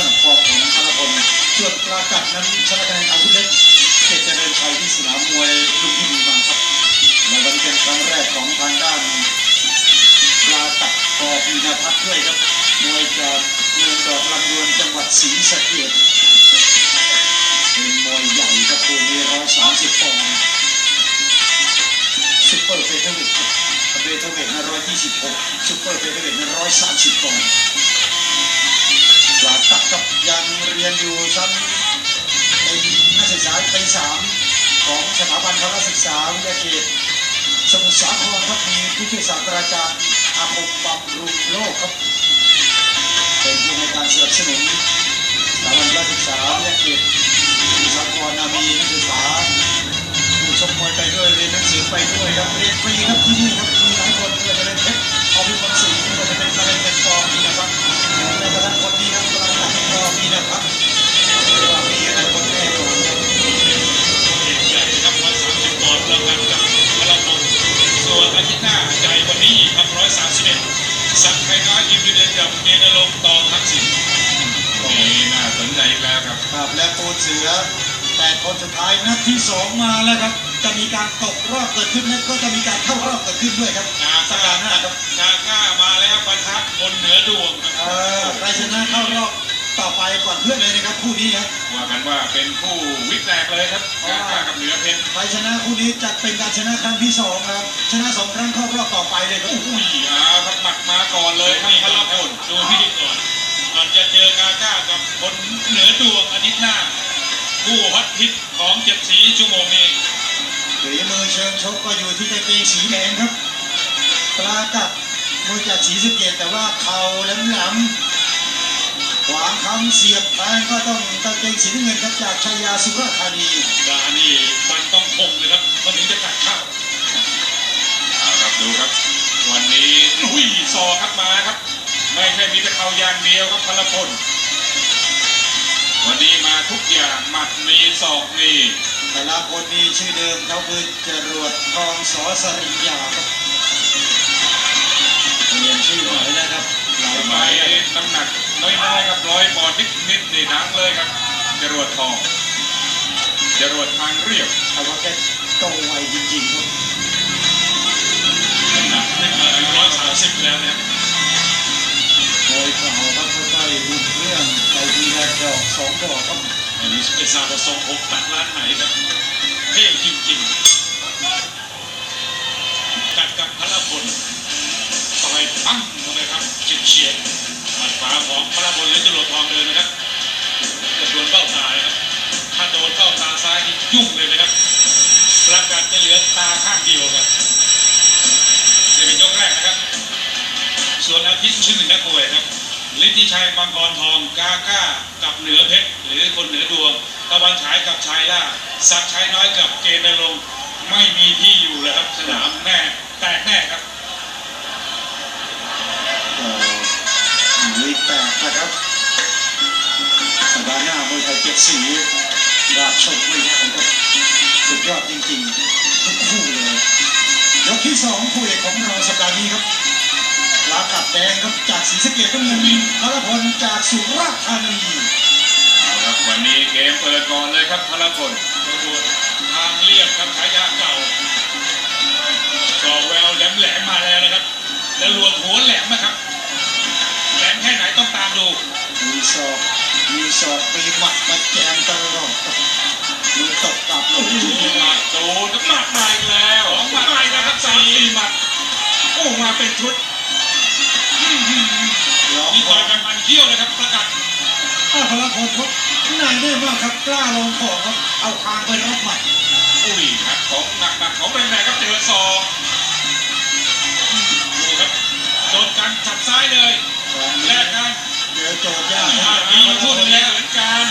สนับคอของพลพลส่วนปลากัดนั้นชนะคะแนนอาวุธเล็กเขตเจริญชัยที่สนามมวยลุมพินีมาครับและวันนี้เป็นครั้งแรกของทางด้านปลากัดกอปีนพัฒน์ด้วยครับมวยจากเมืองดอกลำดวนจังหวัดศรีสะเกษเป็นมวยใหญ่ครับตัวนี้ร้อยสามสิบปอนด์ซุปเปอร์เฟเธอร์เวทเฟเธอร์เวทนะร้อยยี่สิบหกซุปเปอร์เฟเธอร์เวทนะร้อยสามสิบปอนด์ กกับยังเรียนอยู่ชั้นเป็นนักศึกษาปีสามของสถาบันพระศึกษาวิทยาเขตสมุทรสาครครับมีผู้ช่วยศาสตราจารย์อาภพบำรุงโลกครับ เป็นผู้ให้การสนับสนุนสถาบันพระศึกษาวิทยาเขตสมุทรสาครนะมีนักศึกษาผู้ชมมวยไปด้วยเรียนหนังสือไปด้วยครับเรียนฟรีครับที่นี่ครับมีหลายคนเพื่อจะเล่นเพชรเอาพิมพ์ศรีก็ การตกรอบเกิดขึ้นและก็จะมีการเข้ารอบเกิดขึ้นด้วยครับกาสัปก้าดาห์หน้าครับกาก้ามาแล้วปะทะคนเหนือดวงครับเออใครชนะเข้ารอบต่อไปก่อนเพื่อนเลยนะครับคู่นี้ครับว่ากันว่าเป็นคู่วิกแตกเลยครับกาก้ากับเหนือเพชรใครชนะคู่นี้จะเป็นการชนะครั้งที่สองนะครับชนะสองครั้งเข้ารอบต่อไปเลยครับอุ้ยเอาครับหมัดมาก่อนเลยครับพลังพลดูที่ก่อนก่อนจะเจอกาก้ากับคนเหนือดวงอาทิตย์หน้าคู่ฮอตฮิตของเจ็ดสีชั่วโมงนี้ ฝีมือเชิงชกก็อยู่ที่กางเกงสีแดงครับ ปลากัดมวยจากสีสะเกตแต่ว่าเข่าแหลมๆขวางคำเสียบแทงก็ต้องกางเกงสีน้ำเงินครับจากชัยยาสุราษฎร์ธานีดานี่มันต้องคงเลยครับมันถึงจะกัดเข้าเอาครับดูครับ วันนี้อุ้ยซอครับมาครับ ไม่ใช่มีแต่เข่าอย่างเดียวครับพลพลวันนี้มาทุกอย่างหมัดมีศอกมี แต่ละคนมีชื่อเดิมเขาคือจรวดทองสอสริยาครับเรียนชื่อหน่อยนะครับหลายสไม้มัยครับน้ำหนักน้อยๆครับร้อยปอนด์นิดๆนี่ดังเลยครับจรวดทองจรวดทางเรียบแต่ว่าแกโตไวจริงๆครับน้ำหนักขึ้นมาถึงร้อยสามสิบแล้วเนี่ยโดยเข่าครับค่อยๆอุ่นเครื่องไปทีละดอกสองดอกครับ อันนี้เป็นซาบะทรงผมตัดร้านไหนครับเท่จริงๆกัดกับพระพลต่อยปั้งลงไปครับเฉียดเฉียดหมัดขวาของพระพลหรือจรวดทองเดินนะครับจะโดนเบ้าตาครับถ้าโดนเบ้าตาซ้ายนี่ยุ่งเลยนะครับประกาศจะเหลือตาข้างเดียวครับจะเป็นยกแรกนะครับ ส่วนอาทิตย์ชื่อหนึ่งนักมวยครับ ฤทธิชัยมังกรทองกาก้ากับเหนือเพชรหรือคนเหนือดวงตะวันฉายกับชายล่าศักดิ์ชัยน้อยกับเกณฑ์นรงไม่มีที่อยู่เลยครับสนามแน่แตกแน่ครับก็มีแปดนะครับสัปดาห์หน้ามวยไทยเจ็ดสีราชชมไม่ได้ครับสุดยอดจริงๆทุกคู่เลยยกที่สองคู่เอกของเราสัปดาห์นี้ครับ ลากัดแดงครับจากศรีสะเกษก็มีพลพลจากสุราษฎร์ธานีเอาครับวันนี้เกมเปิดก่อนเลยครับพลพลกระบวนทางเรียบครับฉายาเก่าก่อแววแหลมแหลมๆมาแล้วนะครับจะรวดหัวแหลมนะครับแหลมแค่ไหนต้องตามดูมีศอกมีศอกมีหมัดมาแจมตลอดครับมีตบกลับโอ้โหหมัดโดนหมัดมาอีกแล้วสองหมัดมาอีกแล้วครับสามสี่หมัดโอ้มาเป็นชุด คนครับนายได้มากครับกล้าลงของครับเอาคางไปรับหมัดอุ้ยครับของหนักหนักๆของแรงแรงครับเจอศอกอืมดูครับโดนกันจับซ้ายเลยแลกกันเจอโจทย์ยากอ่าดีคู่หนึงแล้วเหมือนกัน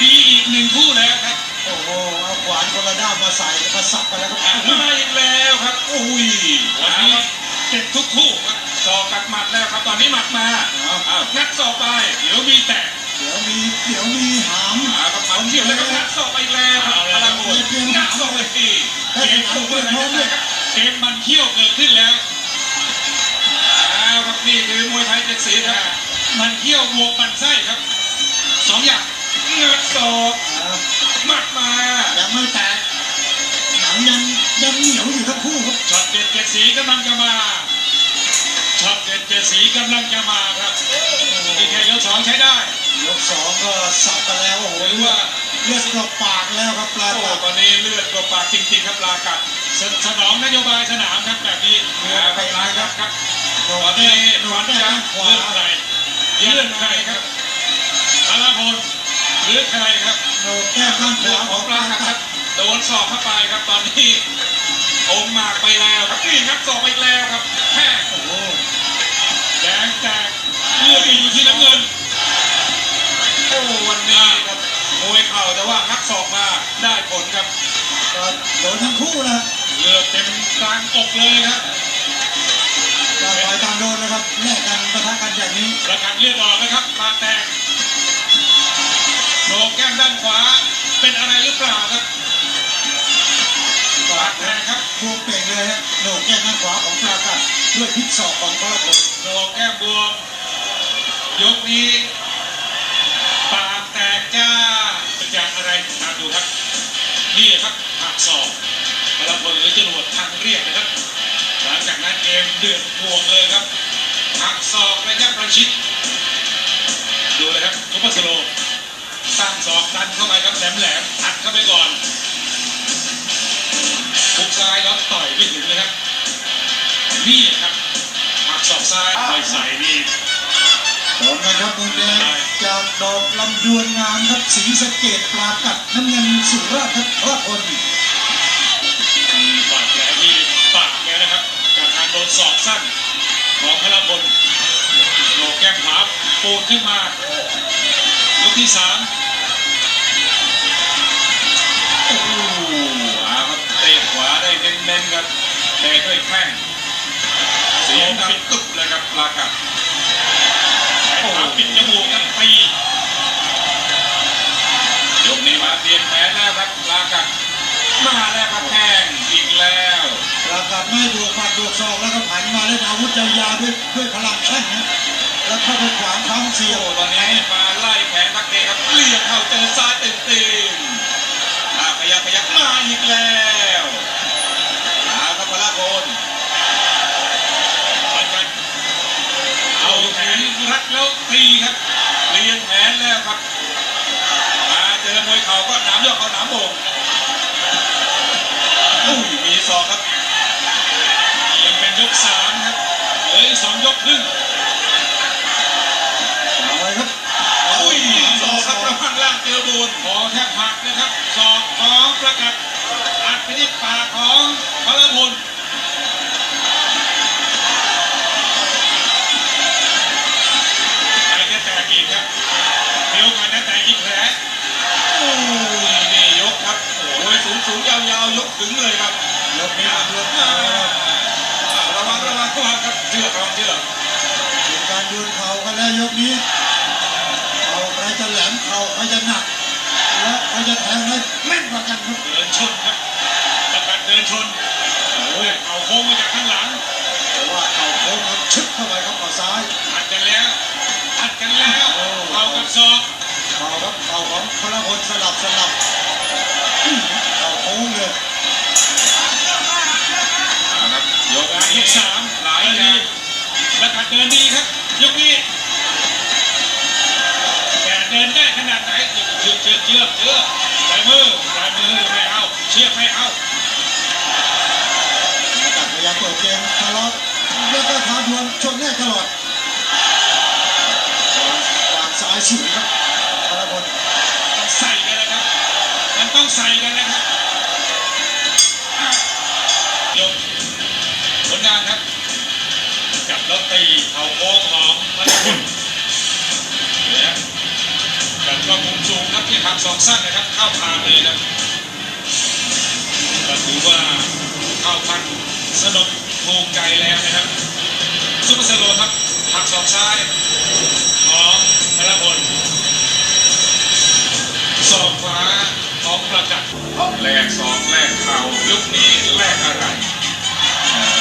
ดีอีกหนึ่งคู่แล้วครับโอ้โหเอาขวานคนละด้ามมาใส่มาสับกันแล้วคอะรับมาอีกแล้วครับอุ้ยวันนี้เจ็บทุกคู่ครับศอกกัดหมัดแล้วครับ ตอนนี้หมัดมาเอาอ้าวงัดศอกไปเดี๋ยวมีแตก เดี๋ยวมีเดี๋ยวมีหามอ่าครับมันเทียวแล้วครับงัดศอกไปอีกแล้วครับพลังบุญงัดศอกไปทีเกมคู่เปิดพร้อมเลยครับเกมมันเที่ยวเกิดขึ้นแล้วอ้าวครับนี่คือมวยไทยเจ็ดสีครับมันเที่ยวบวกมันไส้ครับสองอย่างงือกศอกอ่ามัดมายังไม่แตกหนังยังยังเหนียวอยู่ทั้งคู่ครับช็อตเด็ดเจ็ดสีกำลังจะมาช็อตเด็ดเจ็ดสีกำลังจะมาครับนี่แค่ยกสองใช้ได้ ยกสองก็สับกันแล้วโอ้โหหรือว่าเลือดกรอบปากแล้วครับปลาโอ้ตัดตอนนี้เลือดกบปากจริงๆครับลากัดสสนองนโยบายสนามครับแบบนี้ครับลากัดครับโดตอนนแน่นี้โดวันนแน่จะข้างขวาเลื่อนใครเลื่อนใครครับพลพลหรือใครครับโดนแก้ข้างขเรื่อวางขขอองงปปลาลาตัครัดบโดนสอบเข้าไปครับตอนนี้อมหมาก แต่ว่านักสอบมาได้ผลครับก็โดนทั้งคู่นะเลือดเต็มกลางอกเลยครับต่างฝ่ายต่างโดนนะครับแลกกันปะทะกันอย่างนี้ประกันเลือดออกนะครับปากแตกโหนกแก้มด้านขวาเป็นอะไรหรือเปล่าครับปากแตกครับบวมเป่งเลยฮะโหนกแก้มข้างขวาของปลาตัดด้วยพิษศอกของพระพลโหนกแก้มบวมยกนี้ เกมเดือดพวงเลยครับหักศอกระยะประชิดดูเลยครับซุปเปอร์สโลว์ตั้งศอกดันเข้าไปครับแหลมแหลมๆอัดเข้าไปก่อนทุกซ้ายแล้วต่อยไม่ถึงเลยครับ นี่ครับหักศอกซ้ายไม่ใส่นี่โดนกันครับมุมแดงจากดอกลำดวนงามครับสีสะเกตปลากัดน้ำเงินสุราษฎร์ครับพระพล นศอกสั้นของพลพลโหนกแก้มขวาปูดขึ้นมายกที่สามโอ้โหเอาครับเตะขวาได้เน้นๆครับเตะด้วยแข้งเสียงดังตุ๊บเลยครับลากัด อาวุธยาวๆด้วยด้วยพลังแข้งนะแล้วเข้าไปขวางค้ำเสียโอ้บตอนนี้มาไล่แขนนักเตะครับเลี่ยงเข้าเจอซ้ายเต็มเต็มๆอ่าพยักพยักมาอีกแล้ว ระวังระวังระวังครับเชือกระวังเชือกเป็นการดวลเข่ากันแล้วยกนี้เข่าใครจะแหลมเข่าใครจะหนักและใครจะแทงได้แม่นกว่ากันครับเดินชนครับประกัดเดินชนโอ้ยเอาโค้งมาจากข้างหลังแต่ว่าเข่าโค้งครับชึกเข้าไปครับเข่าซ้ายอัดกันแล้วอัดกันแล้วเอากับศอกเข่าครับเข่าของพลพลสลับสลับ เชือกเชือกเชือกเชือกใส่มือใส่มือไม่เอา เชือกไม่เอาตัดพยายามเปิดเกมทะเลาะแล้วก็ท้าดวลชนแรกตลอดวางซ้ายสูงครับพลพลต้องใส่กันนะครับ มันต้องใส่กันนะครับอะยกผลงานครับ จับแล้วตีเข่าโค้งของพันคุณเนี่ย จับก็มุมสูงครับที่หักศอกสั้นนะครับเข้าทางเลยครับก็ถือว่าเข้าพันสนุกถูกใจแล้วนะครับซุปเปอร์เซโลครับหักศอกซ้ายของพลพลศอกขวาของประกัดแลกสองแลกเข่ายุคนี้แลกอะไร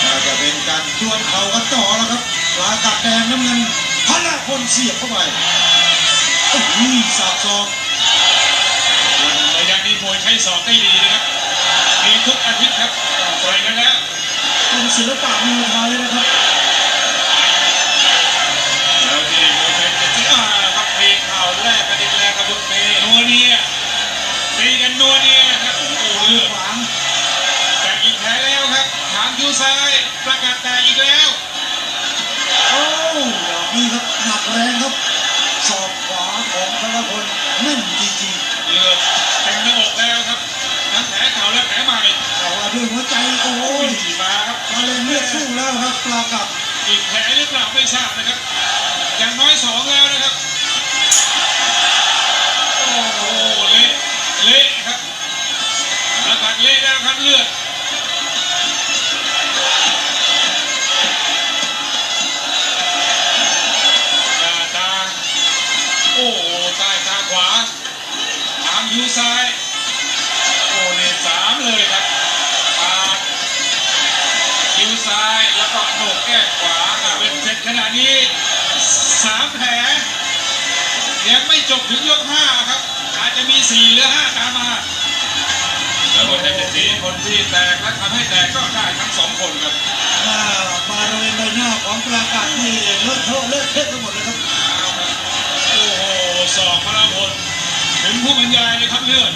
น่าจะเป็นการดวลเข่ากันต่อแล้วครับลากัดแดงน้ำเงินพลพลเสียบเข้าไป โอุ้ยสาบซอกระยะนี้มวยใช้ศอกได้ดีนะครับ มีทุกอาทิตย์ครับต่อยกันแล้วเป็นศิลปะมวยไทยนะครับแล้วที่มวยเป็นจะที่อ่าครับเพลงข่าวแรกกันอีกแล้วครับลูกเมย์นัวเนียตีกันนัวเนียครับโอ้โหเลือดขวางแต่อีกแผลแล้วครับหางคิ้วซ้ายประกาศแต่อีกแล้ว แล้วครับปลากับอีกแผลหรือเปล่าไม่ทราบนะครับ อย่างน้อยสองแล้วนะครับ คนที่แตกและทำให้แตกก็ได้ทั้งสองคนครับหน้าบริเวณใบหน้าของปลากัดนี่เลอะเทอะเลอะเทอะไปหมดเลยครับโอ้โหสองพลังพลถึงผู้บรรยายเลยครับเลือด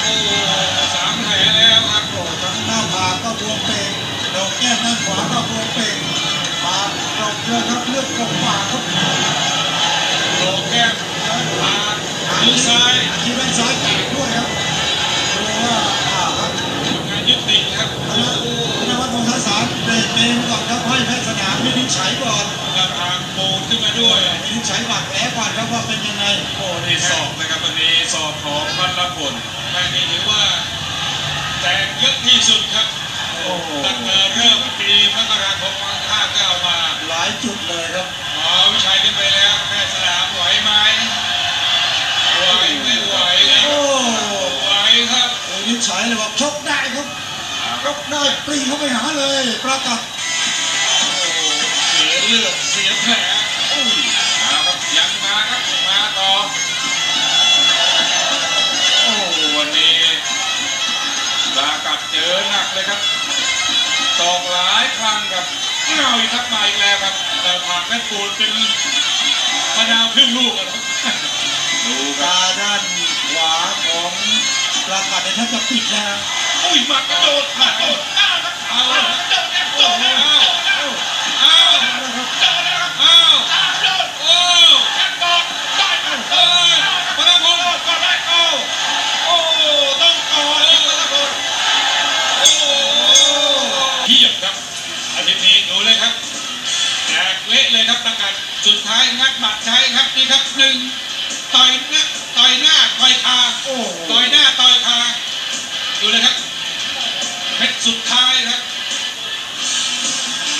โอ้โหสามแผลแล้วครับโอ้ทั้งหน้าผากก็บวมเป่งดอกแก้มด้านขวาก็บวมเป่งปากดอกเลือดครับเลือดกบปากครับโหนกแก้มปากคิ้วซ้ายคิ้วด้านซ้ายแตกด้วยครับ งานยุติครับคณะคณะวัดมงคลสารเบรกเกมก่อนครับให้แพทย์สนามวินิจฉัยก่อนกระทางปูนขึ้นมาด้วยวินิจฉัยบาดแผลก่อนครับว่าเป็นยังไงโอ้นี่สอบนะครับวันนี้สอบของพันละพลแค่นี้ถือว่าแตกเยอะที่สุดครับโอ้โหตั้งแต่เริ่มปีมกราคม59มาหลายจุดเลยครับ หมอวิชัยขึ้นไปแล้วแพทย์สนามไหวไหมไหวไม่ไหวเลย โอ้ ไหวครับ วินิจฉัยเลยบอกชกได้ครับ เอาคชรับกได้ปรีเข้าไปหาเลย ประกัดโอ้เสียเลือดเสียแผลอุ้ยเอาครับยังมาครับมาต่อโอ้วันนี้ลากัดเจอหนักเลยครับตอกหลายครั้งครับเอาอีกครับมาอีกแล้วครับแต่ผ่านแม่ปูนเป็นมะนาวครึ่งลูกอะครับดูครัตาบด้านขวาของประกัดเนี่ยถ้าจะปิดแล้ว อุ้ยม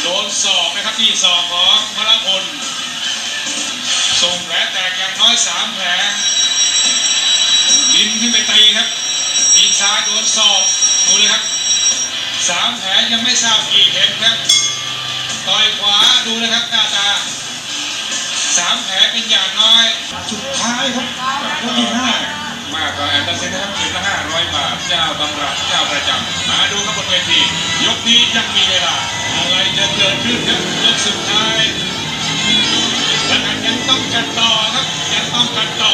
โดนศอกนะครับที่ศอกของพระพลส่งแผลแตกอย่างน้อยสามแผลบินขึ้นไปตีครับอีกซ้ายโดนศอกดูเลยครับสามแผลยังไม่ทราบกี่เข็มครับต่อยขวาดูนะครับหน้าตาสามแผลเป็นอย่างน้อยสุดท้ายครับยกที่ห้ามากกว่าแอนเดอร์เซนนะครับถึงละห้าร้อยบาทเจ้าตำรับเจ้าประจำมาดูครับบนเวทียกนี้ยังมีเวลา อะไรจะเกิดขึ้นครับยกสุดท้ายและนั้นยังต้องกันต่อครับยังต้องกันต่อ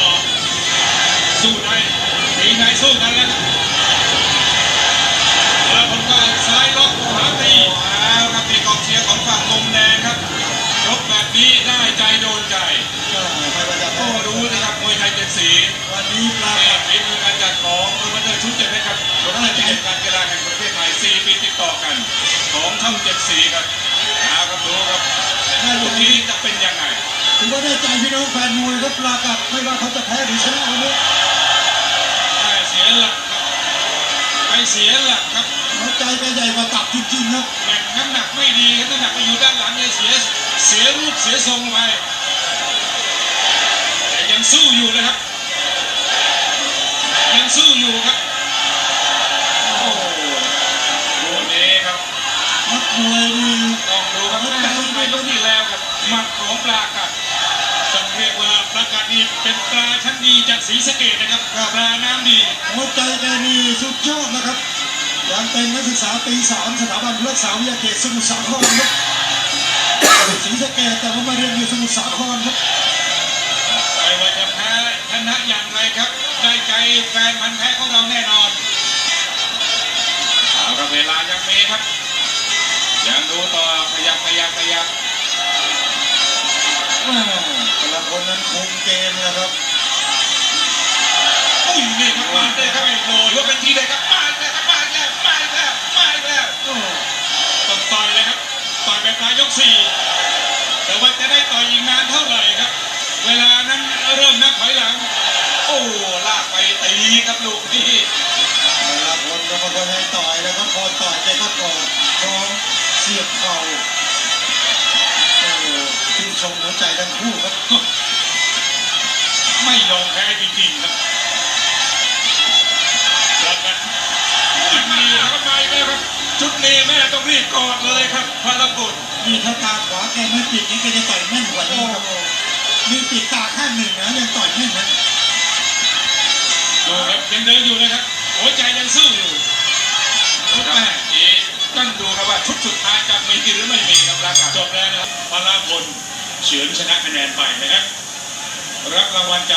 ช่องเจ็ดสีครับเอาครับดูครับลูกนี้จะเป็นยังไงถือว่าได้ใจพี่น้องแฟนมวยครับปลากัดไม่ว่าเขาจะแพ้หรือชนะวันนี้ได้เสียหลักครับไปเสียหลักครับหัวใจแกใหญ่กว่าตับจริงๆครับแบ่งน้ำหนักไม่ดีครับน้ำหนักไปอยู่ด้านหลังเลยเสียเสียรูปเสียทรงไปแต่ยังสู้อยู่นะครับยังสู้อยู่ครับ มวยนี่ต้องดูครับแม่ต้องไปยกที่แล้วครับหมัดของปลากัดสังเกตเป็นปลาชั้นดีจากศรีสะเกดนะครับปลาน้ำดีหัวใจแกนี่สุดยอดนะครับยังเป็นนักศึกษาปีสามสถาบันรักษาวิทยาเขตสมุทรสาครครับศรีสะเกษแต่ว่ามาเรียนอยู่สมุทรสาครครับไม่ว่าจะแพ้ชนะอย่างไรครับ ได้ใจแฟนพันธ์แท้ของเราแน่นอนเอาครับเวลายังมีครับ ดูต่อขยับขยับขยับแม่แต่ละคนนั้นคุมเกมนะครับอุ้ยนี่ครับมาเลยครับไอ้โหหรือว่าเป็นทีเลยครับมาแล้วครับมาแล้วมาแล้วมาแล้วโอ้ต้องต่อยเลยครับต่อยแบบปลายยกสี่แต่ว่าจะได้ต่อยอีกนานเท่าไหร่ครับ เวลานั้นเริ่มนับถอยหลัง โอ้ลากไปตีครับลูกนี่แต่ละคนก็มาคนให้ต่อยแล้วก็พอต่อยแกก็กอดพร้อมเสียบเข่าโอ้ชื่นชมหัวใจทั้งคู่ครับ ไม่ยอมแพ้จริงๆครับรับกันมีครับมาอีกแล้วครับชุดนี้แม่ต้องรีบกอดเลยครับพระบุตรนี่ถ้าตาขวาแกไม่ปิดนี่แกจะต่อยแม่นกว่านี้ครับมีปิดตาข้างหนึ่งนะยังต่อยแม่นนะดูครับยังเดินอยู่นะครับ หัวใจยังสู้อยู่แม่ที ต้งดูครับว่าชุดสุดท้ายจะมีหรือไม่มีครับราคาจบแล้วนะครับพลาพลเฉือนชนะคะแนนไปนะครับรับรางวัลจาก